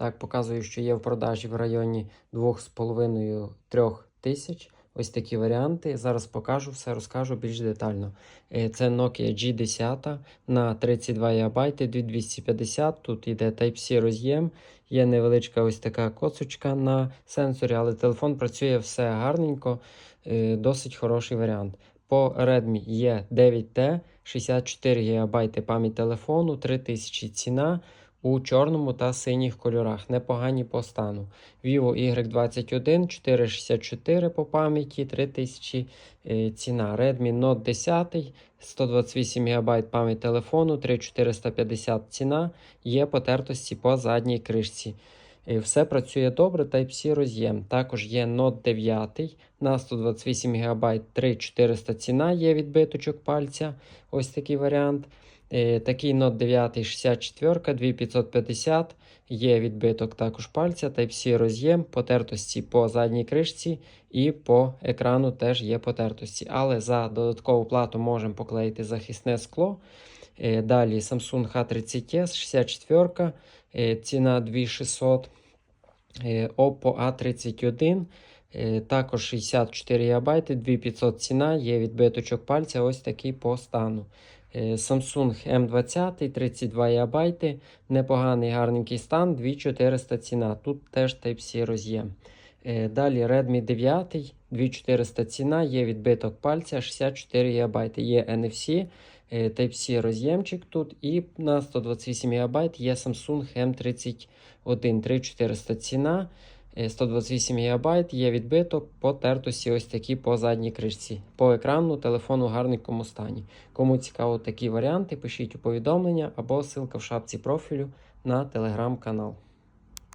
Так, показую, що є в продажі в районі 2,5-3 тисяч. Ось такі варіанти. Зараз покажу все, розкажу більш детально. Е, Це Nokia G10 на 32 ГБ, 2250. Тут йде Type-C роз'єм. Є невеличка ось така коцочка на сенсорі, але телефон працює все гарненько, Е, досить хороший варіант. По Redmi є 9T, 64 ГБ пам'ять телефону, 3000 ціна у чорному та синіх кольорах. Непогані по стану. Vivo Y21, 464 по пам'яті, 3000 е, ціна. Redmi Note 10, 128 ГБ пам'ять телефону, 3450 ціна. Є потертості по задній кришці. Е, Все працює добре, Type-C роз'єм. Також є Note 9 на 128 ГБ 3400 ціна, є відбиточок пальця. Ось такий варіант. Е, Такий Note 9 64, 2550, є відбиток також пальця, Type-C роз'єм, потертості по задній кришці і по екрану теж є потертості. Але за додаткову плату можемо поклеїти захисне скло. Е, Далі Samsung H30s 64, е, ціна 2600. Е, Oppo A31, е, також 64 ГБ, 2500 ціна, є відбиточок пальця, ось такий по стану. Е, Samsung M20, 32 ГБ, непоганий гарненький стан, 2400 ціна. Тут теж Type-C роз'єм. Е, Далі Redmi 9, 2400 ціна, є відбиток пальця, 64 ГБ, є NFC, е, Type-C роз'ємчик тут, і на 128 ГБ є Samsung M31, 3400 ціна. Е, 128 ГБ, є відбиток, потертості ось такі по задній кришці. По екрану телефон у гарненькому стані. Кому цікаво такі варіанти, пишіть у повідомлення або ссылка в шапці профілю на телеграм-канал.